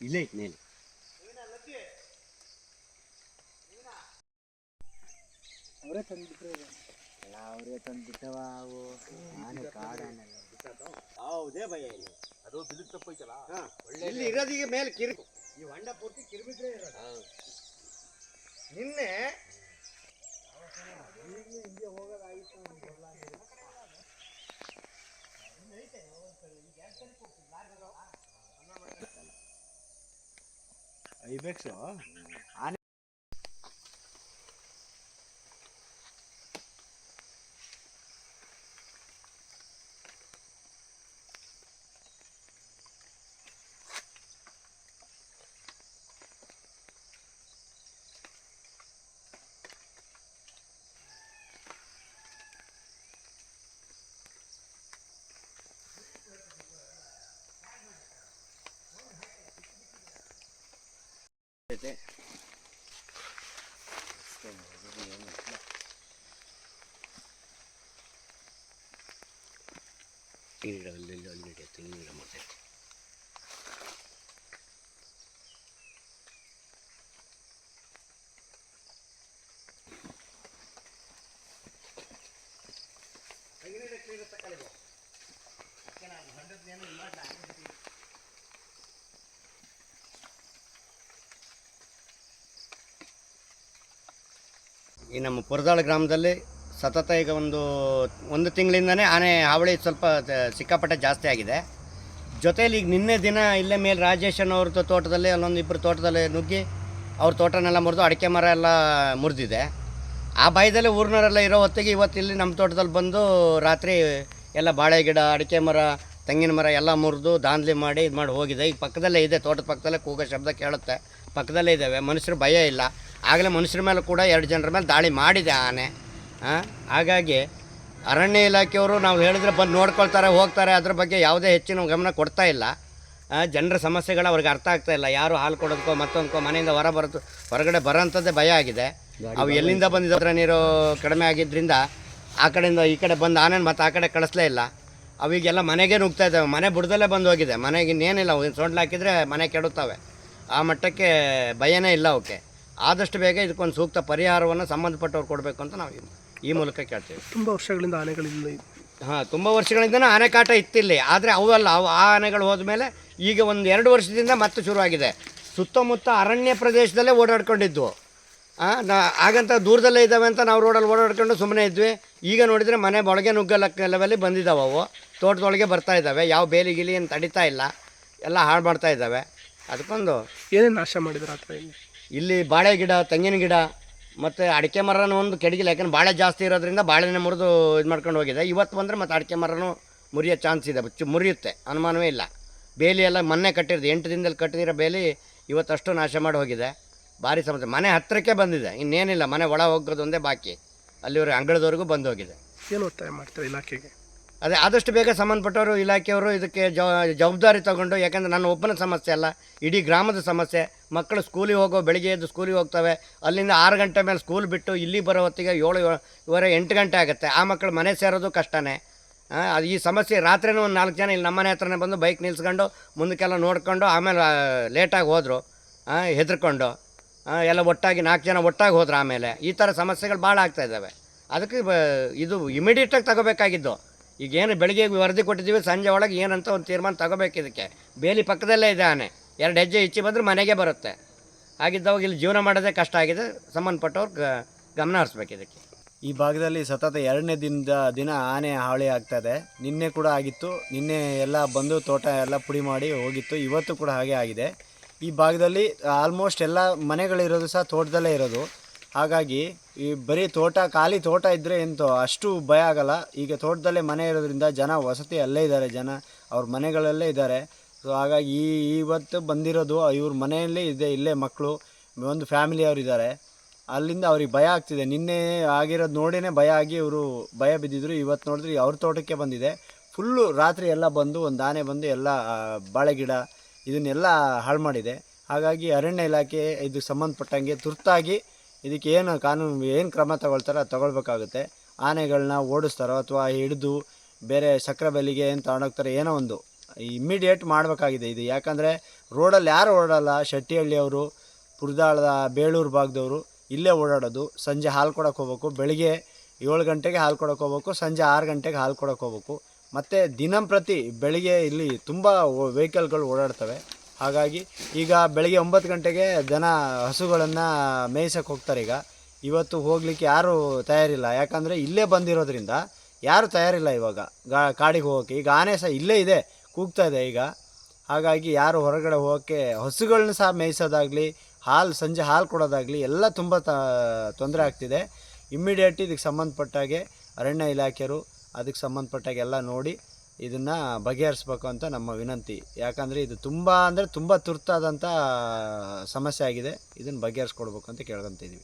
ಇಲ್ಲೇ ಐತೆ ಮೇಲೆ ಅವರೇ ತಂದುಬಿಟ್ರೆ ಎಲ್ಲ ಅವರೇ ತಂದುಬಿಟ್ಟವ ಅವು. ಆನೆ ಕಾಡಾನೆ ಹೌದೇ ಭಯ ಇಲ್ಲಿ. ಅದು ಬಿಲಿಕ್ ತಪ್ಪೈತಲ್ಲ? ಒಳ್ಳೆ ಇಲ್ಲಿ ಇರೋದಿಗೆ ಮೇಲೆ ಕಿರು ಈ ಹೊಂಡ ಪೂರ್ತಿ ಕಿರುಬಿದ್ರೆ ಇರೋದು. ನಿನ್ನೆ ಐಬೆಕ್ಸು ತೆಂಗಿನ ಗಿಡ ಅಲ್ಲಿ ಅಲ್ಲಿ ಅಲ್ಲಿ ತೆಂಗಿನ ಗಿಡ ಮಾಡ್ತೈತೆ ಈ ನಮ್ಮ ಪುರದಾಳ ಗ್ರಾಮದಲ್ಲಿ ಸತತ ಈಗ ಒಂದು ಒಂದು ತಿಂಗಳಿಂದನೇ ಆನೆ ಹಾವಳಿ ಸ್ವಲ್ಪ ಸಿಕ್ಕಾಪಟ್ಟೆ ಜಾಸ್ತಿ ಆಗಿದೆ. ಜೊತೇಲಿ ಈಗ ನಿನ್ನೆ ದಿನ ಇಲ್ಲೇ ಮೇಲೆ ರಾಜೇಶನ್ ಅವ್ರದ್ದು ತೋಟದಲ್ಲಿ, ಅಲ್ಲೊಂದು ಇಬ್ಬರು ತೋಟದಲ್ಲಿ ನುಗ್ಗಿ ಅವ್ರ ತೋಟನೆಲ್ಲ ಮುರಿದು ಅಡಿಕೆ ಮರ ಎಲ್ಲ ಮುರಿದಿದೆ. ಆ ಭಯದಲ್ಲಿ ಊರಿನವರೆಲ್ಲ ಇರೋ ಹೊತ್ತಿಗೆ ಇವತ್ತು ಇಲ್ಲಿ ನಮ್ಮ ತೋಟದಲ್ಲಿ ಬಂದು ರಾತ್ರಿ ಎಲ್ಲ ಬಾಳೆ ಗಿಡ, ಅಡಿಕೆ ಮರ, ತೆಂಗಿನ ಮರ ಎಲ್ಲ ಮುರಿದು ದಾಂಧಲಿ ಮಾಡಿ ಇದು ಮಾಡಿ ಹೋಗಿದೆ. ಈಗ ಪಕ್ಕದಲ್ಲೇ ಇದೆ, ತೋಟದ ಪಕ್ಕದಲ್ಲೇ ಕೂಗೋ ಶಬ್ದ ಕೇಳುತ್ತೆ. ಪಕ್ಕದಲ್ಲೇ ಇದ್ದಾವೆ. ಮನುಷ್ಯರು ಭಯ ಇಲ್ಲ. ಆಗಲೇ ಮನುಷ್ಯರ ಮೇಲೆ ಕೂಡ ಎರಡು ಜನರ ಮೇಲೆ ದಾಳಿ ಮಾಡಿದೆ ಆನೆ. ಹಾಗಾಗಿ ಅರಣ್ಯ ಇಲಾಖೆಯವರು ನಾವು ಹೇಳಿದ್ರೆ ಬಂದು ನೋಡ್ಕೊಳ್ತಾರೆ ಹೋಗ್ತಾರೆ ಅದ್ರ ಬಗ್ಗೆ ಯಾವುದೇ ಹೆಚ್ಚಿನ ಗಮನ ಕೊಡ್ತಾ ಇಲ್ಲ. ಜನರ ಸಮಸ್ಯೆಗಳು ಅವ್ರಿಗೆ ಅರ್ಥ ಆಗ್ತಾ ಇಲ್ಲ. ಯಾರು ಹಾಲು ಕೊಡೋದಕ್ಕೋ ಮತ್ತೊಂದಕ್ಕೋ ಮನೆಯಿಂದ ಹೊರ ಬರೋದು ಹೊರಗಡೆ ಬರೋಂಥದ್ದೇ ಭಯ ಆಗಿದೆ. ಅವು ಎಲ್ಲಿಂದ ಬಂದಿದ್ದರ ನೀರು ಕಡಿಮೆ ಆಗಿದ್ದರಿಂದ ಆ ಕಡೆಯಿಂದ ಈ ಕಡೆ ಬಂದು ಆನೇನು ಮತ್ತೆ ಆ ಕಡೆ ಕಳಿಸ್ಲೇ ಇಲ್ಲ. ಅವಿಗೆಲ್ಲ ಮನೆಗೆ ನುಗ್ತಾ ಇದ್ದಾವೆ. ಮನೆ ಬುಡದಲ್ಲೇ ಬಂದು ಹೋಗಿದೆ. ಮನೆಗೆ ಇನ್ನೇನಿಲ್ಲ. ಸೊಂಡ್ಲು ಹಾಕಿದರೆ ಮನೆ ಕೆಡುತ್ತವೆ. ಆ ಮಟ್ಟಕ್ಕೆ ಭಯನೇ ಇಲ್ಲ ಅವಕ್ಕೆ. ಆದಷ್ಟು ಬೇಗ ಇದಕ್ಕೊಂದು ಸೂಕ್ತ ಪರಿಹಾರವನ್ನು ಸಂಬಂಧಪಟ್ಟವ್ರು ಕೊಡಬೇಕು ಅಂತ ನಾವು ಈ- ಮೂಲಕ ಕೇಳ್ತೇವೆ. ತುಂಬ ವರ್ಷಗಳಿಂದ ಆನೆಗಳಿಲ್ಲ ಇಲ್ಲಿ. ಹಾಂ ತುಂಬ ವರ್ಷಗಳಿಂದನೂ ಆನೆ ಕಾಟ ಇತ್ತಿಲ್ಲಿ. ಆದರೆ ಅವೆಲ್ಲ ಅವು ಆ ಆನೆಗಳು ಹೋದ್ಮೇಲೆ ಈಗ ಒಂದು ಎರಡು ವರ್ಷದಿಂದ ಮತ್ತೆ ಶುರುವಾಗಿದೆ. ಸುತ್ತಮುತ್ತ ಅರಣ್ಯ ಪ್ರದೇಶದಲ್ಲೇ ಓಡಾಡ್ಕೊಂಡಿದ್ವು. ನಾ ಹಾಗಂತ ದೂರದಲ್ಲೇ ಇದ್ದಾವೆ ಅಂತ ನಾವು ರೋಡಲ್ಲಿ ಓಡಾಡ್ಕೊಂಡು ಸುಮ್ಮನೆ ಇದ್ವಿ. ಈಗ ನೋಡಿದರೆ ಮನೆ ಒಳಗೆ ನುಗ್ಗಲ ಲೆವೆಲ್ಲಿ ಬಂದಿದ್ದಾವೆ ಅವು. ತೋಟದೊಳಗೆ ಬರ್ತಾ ಇದ್ದಾವೆ. ಯಾವ ಬೇಲಿ ಗಿಲಿ ಏನು ತಡಿತಾ ಇಲ್ಲ. ಎಲ್ಲ ಹಾಳು ಮಾಡ್ತಾ ಇದ್ದಾವೆ. ಅದಕ್ಕೊಂದು ಏನೇನು ನಾಶ ಮಾಡಿದ್ರು ಆ ಥರ ಇಲ್ಲಿ ಬಾಳೆ ಗಿಡ, ತೆಂಗಿನ ಗಿಡ ಮತ್ತು ಅಡಿಕೆ ಮರನೂ ಒಂದು ಕೆಡಗಿಲ್ಲ. ಯಾಕಂದ್ರೆ ಬಾಳೆ ಜಾಸ್ತಿ ಇರೋದ್ರಿಂದ ಬಾಳೆನೇ ಮುರಿದು ಇದು ಮಾಡ್ಕೊಂಡು ಹೋಗಿದೆ. ಇವತ್ತು ಬಂದರೆ ಮತ್ತು ಅಡಿಕೆ ಮರನೂ ಮುರಿಯೋ ಚಾನ್ಸ್ ಇದೆ. ಚು, ಮುರಿಯುತ್ತೆ. ಅನುಮಾನವೇ ಇಲ್ಲ. ಬೇಲಿ ಎಲ್ಲ ಮೊನ್ನೆ ಕಟ್ಟಿರೋದು. ಎಂಟು ದಿನದಲ್ಲಿ ಕಟ್ಟಿದಿರೋ ಬೇಲಿ ಇವತ್ತಷ್ಟು ನಾಶ ಮಾಡಿ ಹೋಗಿದೆ. ಭಾರಿ ಸಮಸ್ಯೆ. ಮನೆ ಹತ್ತಿರಕ್ಕೆ ಬಂದಿದೆ. ಇನ್ನೇನಿಲ್ಲ. ಮನೆ ಒಳ ಹೋಗೋದು ಒಂದೇ ಬಾಕಿ. ಅಲ್ಲಿವರೆಗೆ ಅಂಗಳದವರೆಗೂ ಬಂದು ಹೋಗಿದೆ. ಏನು ಒತ್ತಾಯ ಮಾಡ್ತಾರೆ ಇಲಾಖೆಗೆ? ಅದೇ ಆದಷ್ಟು ಬೇಗ ಸಂಬಂಧಪಟ್ಟವರು ಇಲಾಖೆಯವರು ಇದಕ್ಕೆ ಜವ- ಜವಾಬ್ದಾರಿ ತಗೊಂಡು, ಯಾಕಂದರೆ ನನ್ನ ಒಬ್ಬನ ಸಮಸ್ಯೆ ಅಲ್ಲ, ಇಡೀ ಗ್ರಾಮದ ಸಮಸ್ಯೆ. ಮಕ್ಕಳು ಸ್ಕೂಲಿಗೆ ಹೋಗೋ, ಬೆಳಿಗ್ಗೆ ಎದ್ದು ಸ್ಕೂಲಿಗೆ ಹೋಗ್ತವೆ. ಅಲ್ಲಿಂದ ಆರು ಗಂಟೆ ಮೇಲೆ ಸ್ಕೂಲ್ ಬಿಟ್ಟು ಇಲ್ಲಿ ಬರೋ ಹೊತ್ತಿಗೆ ಏಳು ಇವರೆ ಎಂಟು ಗಂಟೆ ಆಗುತ್ತೆ. ಆ ಮಕ್ಕಳು ಮನೆ ಸೇರೋದು ಕಷ್ಟನೇ. ಅದು ಈ ಸಮಸ್ಯೆ ರಾತ್ರಿನೂ ಒಂದು ನಾಲ್ಕು ಜನ ಇಲ್ಲಿ ನಮ್ಮನೆ ಹತ್ರನೇ ಬಂದು ಬೈಕ್ ನಿಲ್ಸ್ಕೊಂಡು ಮುಂದಕ್ಕೆಲ್ಲ ನೋಡ್ಕೊಂಡು ಆಮೇಲೆ ಲೇಟಾಗಿ ಹೋದರು. ಹೆದರ್ಕೊಂಡು. ಎಲ್ಲ ಒಟ್ಟಾಗಿ ನಾಲ್ಕು ಜನ ಒಟ್ಟಾಗಿ ಹೋದ್ರು ಆಮೇಲೆ. ಈ ಥರ ಸಮಸ್ಯೆಗಳು ಭಾಳ ಆಗ್ತಾ ಇದ್ದಾವೆ. ಅದಕ್ಕೆ ಇದು ಇಮಿಡಿಯೇಟಾಗಿ ತಗೋಬೇಕಾಗಿದ್ದು. ಈಗ ಏನು ಬೆಳಿಗ್ಗೆ ವರದಿ ಕೊಟ್ಟಿದ್ದೀವಿ, ಸಂಜೆ ಒಳಗೆ ಏನಂತ ಒಂದು ತೀರ್ಮಾನ ತಗೋಬೇಕು ಇದಕ್ಕೆ. ಬೇಲಿ ಪಕ್ಕದಲ್ಲೇ ಇದೆ ಎರಡು ಹೆಜ್ಜೆ ಹೆಚ್ಚಿ ಬಂದರೆ ಮನೆಗೆ ಬರುತ್ತೆ. ಆಗಿದ್ದವಾಗ ಇಲ್ಲಿ ಜೀವನ ಮಾಡೋದೇ ಕಷ್ಟ ಆಗಿದೆ. ಸಂಬಂಧಪಟ್ಟವ್ರು ಗಮನ ಹರಿಸ್ಬೇಕು ಇದಕ್ಕೆ. ಈ ಭಾಗದಲ್ಲಿ ಸತತ ಎರಡನೇ ದಿನದ ದಿನ ಆನೆ ಹಾವಳಿ ಆಗ್ತದೆ. ನಿನ್ನೆ ಕೂಡ ಆಗಿತ್ತು. ನಿನ್ನೆ ಎಲ್ಲ ಬಂದು ತೋಟ ಎಲ್ಲ ಪುಡಿ ಮಾಡಿ ಹೋಗಿತ್ತು. ಇವತ್ತು ಕೂಡ ಹಾಗೆ ಆಗಿದೆ. ಈ ಭಾಗದಲ್ಲಿ ಆಲ್ಮೋಸ್ಟ್ ಎಲ್ಲ ಮನೆಗಳಿರೋದು ಸಹ ತೋಟದಲ್ಲೇ ಇರೋದು. ಹಾಗಾಗಿ ಈ ಬರೀ ತೋಟ, ಖಾಲಿ ತೋಟ ಇದ್ದರೆ ಎಂತೋ ಅಷ್ಟು ಭಯ ಆಗಲ್ಲ. ಈಗ ತೋಟದಲ್ಲೇ ಮನೆ ಇರೋದ್ರಿಂದ ಜನ ವಸತಿ ಅಲ್ಲೇ ಇದ್ದಾರೆ, ಜನ ಅವ್ರ ಮನೆಗಳಲ್ಲೇ ಇದ್ದಾರೆ. ಸೊ ಹಾಗಾಗಿ ಈ ಇವತ್ತು ಬಂದಿರೋದು, ಇವ್ರ ಮನೆಯಲ್ಲೇ ಇದೆ, ಇಲ್ಲೇ ಮಕ್ಕಳು, ಒಂದು ಫ್ಯಾಮಿಲಿಯವರು ಇದ್ದಾರೆ. ಅಲ್ಲಿಂದ ಅವ್ರಿಗೆ ಭಯ ಆಗ್ತಿದೆ. ನಿನ್ನೆ ಆಗಿರೋದು ನೋಡಿನೇ ಭಯ ಆಗಿ ಇವರು ಭಯ ಬಿದ್ದಿದ್ರು. ಇವತ್ತು ನೋಡಿದ್ರೆ ಅವ್ರ ತೋಟಕ್ಕೆ ಬಂದಿದೆ. ಫುಲ್ಲು ರಾತ್ರಿ ಎಲ್ಲ ಬಂದು, ಒಂದು ಆನೆ ಬಂದು ಎಲ್ಲ ಬಾಳೆ ಗಿಡ ಇದನ್ನೆಲ್ಲ ಹಾಳು ಮಾಡಿದೆ. ಹಾಗಾಗಿ ಅರಣ್ಯ ಇಲಾಖೆ ಇದಕ್ಕೆ ಸಂಬಂಧಪಟ್ಟಂಗೆ ತುರ್ತಾಗಿ ಇದಕ್ಕೆ ಏನು ಕಾನೂನು, ಏನು ಕ್ರಮ ತಗೊಳ್ತಾರೋ ಅದು ತಗೊಳ್ಬೇಕಾಗುತ್ತೆ. ಆನೆಗಳನ್ನ ಓಡಿಸ್ತಾರೋ ಅಥವಾ ಹಿಡಿದು ಬೇರೆ ಸಕ್ಕರೆ ಬೆಲೆಗೆ ಏನು ತಗೊಂಡೋಗ್ತಾರೆ ಏನೋ ಒಂದು. ಇಮ್ಮಿಡಿಯೇಟ್ ಮಾಡಬೇಕಾಗಿದೆ ಇದು. ಯಾಕಂದರೆ ರೋಡಲ್ಲಿ ಯಾರು ಓಡಾಡಲ್ಲ ಶೆಟ್ಟಿಹಳ್ಳಿಯವರು ಪುರದಾಳದ ಬೇಳೂರು ಭಾಗದವರು, ಇಲ್ಲೇ ಓಡಾಡೋದು. ಸಂಜೆ ಹಾಲು ಕೊಡೋಕೆ ಹೋಗ್ಬೇಕು, ಬೆಳಿಗ್ಗೆ ಏಳು ಗಂಟೆಗೆ ಹಾಲು ಕೊಡೋಕೆ ಹೋಗ್ಬೇಕು, ಸಂಜೆ ಆರು ಗಂಟೆಗೆ ಹಾಲು ಕೊಡೋಕೆ ಹೋಗ್ಬೇಕು. ಮತ್ತು ದಿನಂಪ್ರತಿ ಬೆಳಿಗ್ಗೆ ಇಲ್ಲಿ ತುಂಬ ವೆಹಿಕಲ್ಗಳು ಓಡಾಡ್ತವೆ. ಹಾಗಾಗಿ ಈಗ ಬೆಳಗ್ಗೆ ಒಂಬತ್ತು ಗಂಟೆಗೆ ದನ ಹಸುಗಳನ್ನು ಮೇಯ್ಸಕ್ಕೆ ಹೋಗ್ತಾರೆ ಈಗ. ಇವತ್ತು ಹೋಗಲಿಕ್ಕೆ ಯಾರೂ ತಯಾರಿಲ್ಲ. ಯಾಕಂದರೆ ಇಲ್ಲೇ ಬಂದಿರೋದ್ರಿಂದ ಯಾರು ತಯಾರಿಲ್ಲ ಇವಾಗ. ಗಾ, ಕಾಡಿಗೆ ಹೋಗೋಕ್ಕೆ ಈಗ ಆನೆ ಸಹ ಇಲ್ಲೇ ಇದೆ. ಕೂಗ್ತಾ ಇದೆ ಈಗ. ಹಾಗಾಗಿ ಯಾರು ಹೊರಗಡೆ ಹೋಗೋಕ್ಕೆ ಹಸುಗಳನ್ನ ಸಹ ಮೇಯಿಸೋದಾಗಲಿ, ಹಾಲು, ಸಂಜೆ ಹಾಲು ಕೊಡೋದಾಗಲಿ ಎಲ್ಲ ತುಂಬ ತ, ತೊಂದರೆ ಆಗ್ತಿದೆ. ಇಮ್ಮಿಡಿಯೇಟ್ ಇದಕ್ಕೆ ಸಂಬಂಧಪಟ್ಟಾಗೆ ಅರಣ್ಯ ಇಲಾಖೆಯರು ಅದಕ್ಕೆ ಸಂಬಂಧಪಟ್ಟಾಗೆ ಎಲ್ಲ ನೋಡಿ ಇದನ್ನು ಬಗೆಹರಿಸ್ಬೇಕು ಅಂತ ನಮ್ಮ ವಿನಂತಿ. ಯಾಕಂದರೆ ಇದು ತುಂಬ ಅಂದರೆ ತುಂಬ ತುರ್ತಾದಂಥ ಸಮಸ್ಯೆ ಆಗಿದೆ. ಇದನ್ನು ಬಗೆಹರಿಸ್ಕೊಡ್ಬೇಕು ಅಂತ ಕೇಳ್ಕೊತಿದ್ದೀವಿ